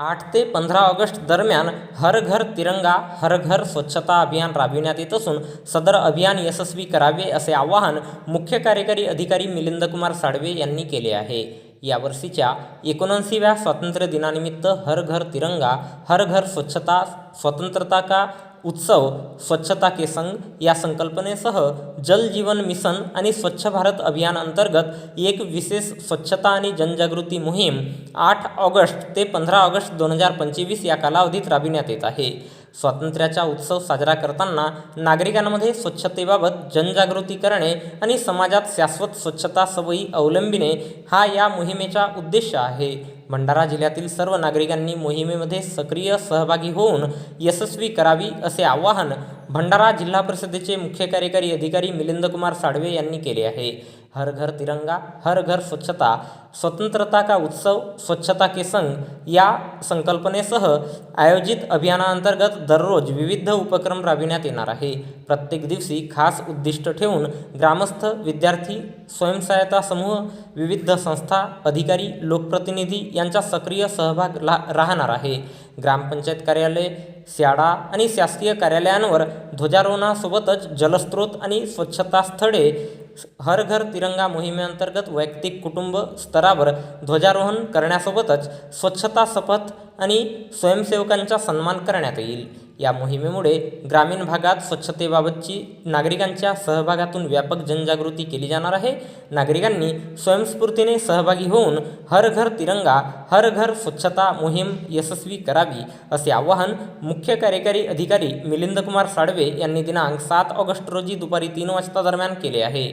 आठ ते पंधरा ऑगस्ट दरम्यान हर घर तिरंगा हर घर स्वच्छता अभियान राबविण्यात येत असून सदर अभियान यशस्वी करावे असे आवाहन मुख्य कार्यकारी अधिकारी मिलिंदकुमार साळवे यांनी केले आहे. यावर्षीच्या एकोणऐंशीव्या स्वातंत्र्य दिनानिमित्त हर घर तिरंगा हर घर स्वच्छता स्वतंत्रता का उत्सव स्वच्छता के संग या संकल्पनेसह जल जीवन मिशन आणि स्वच्छ भारत अभियान अंतर्गत एक विशेष स्वच्छता आणि जनजागृती मोहीम आठ ऑगस्ट ते पंधरा ऑगस्ट दोन हजार पंचवीस या कालावधीत राबविण्यात येत आहे. स्वातंत्र्याचा उत्सव साजरा करताना नागरिकांमध्ये स्वच्छतेबाबत जनजागृती करणे आणि समाजात शाश्वत स्वच्छता सवयी अवलंबिणे हा या मोहिमेचा उद्देश आहे. भंडारा जिल्ह्यातील सर्व नागरिकांनी मोहिमेमध्ये सक्रिय सहभागी होऊन यशस्वी करावी असे आवाहन भंडारा जिल्हा परिषदेचे मुख्य कार्यकारी अधिकारी मिलिंद कुमार साडवे यांनी केले आहे. हर घर तिरंगा हर घर स्वच्छता स्वतंत्रता का उत्सव स्वच्छता के संग या संकल्पनेसह आयोजित अभियानांतर्गत दररोज विविध उपक्रम राबविण्यात येणार आहे. प्रत्येक दिवशी खास उद्दिष्ट ठेवून ग्रामस्थ विद्यार्थी स्वयंसहायता समूह विविध संस्था अधिकारी लोकप्रतिनिधी यांचा सक्रिय सहभाग ला राहणार आहे. ग्रामपंचायत कार्यालय शाळा आणि शासकीय कार्यालयांवर ध्वजारोहणासोबतच जलस्रोत आणि स्वच्छता स्थळे हर घर तिरंगा मोहिमेअंतर्गत वैयक्तिक कुटुंब स्तरावर ध्वजारोहण करण्यासोबतच स्वच्छता शपथ आणि स्वयंसेवकांचा सन्मान करण्यात येईल. या मोहिमेमुळे ग्रामीण भागात स्वच्छतेबाबतची नागरिकांच्या सहभागातून व्यापक जनजागृती केली जाणार आहे. नागरिकांनी स्वयंस्फूर्तीने सहभागी होऊन हर घर तिरंगा हर घर स्वच्छता मोहीम यशस्वी करावी असे आवाहन मुख्य कार्यकारी अधिकारी मिलिंदकुमार साडवे यांनी दिनांक सात ऑगस्ट रोजी दुपारी तीन वाजता दरम्यान केले आहे.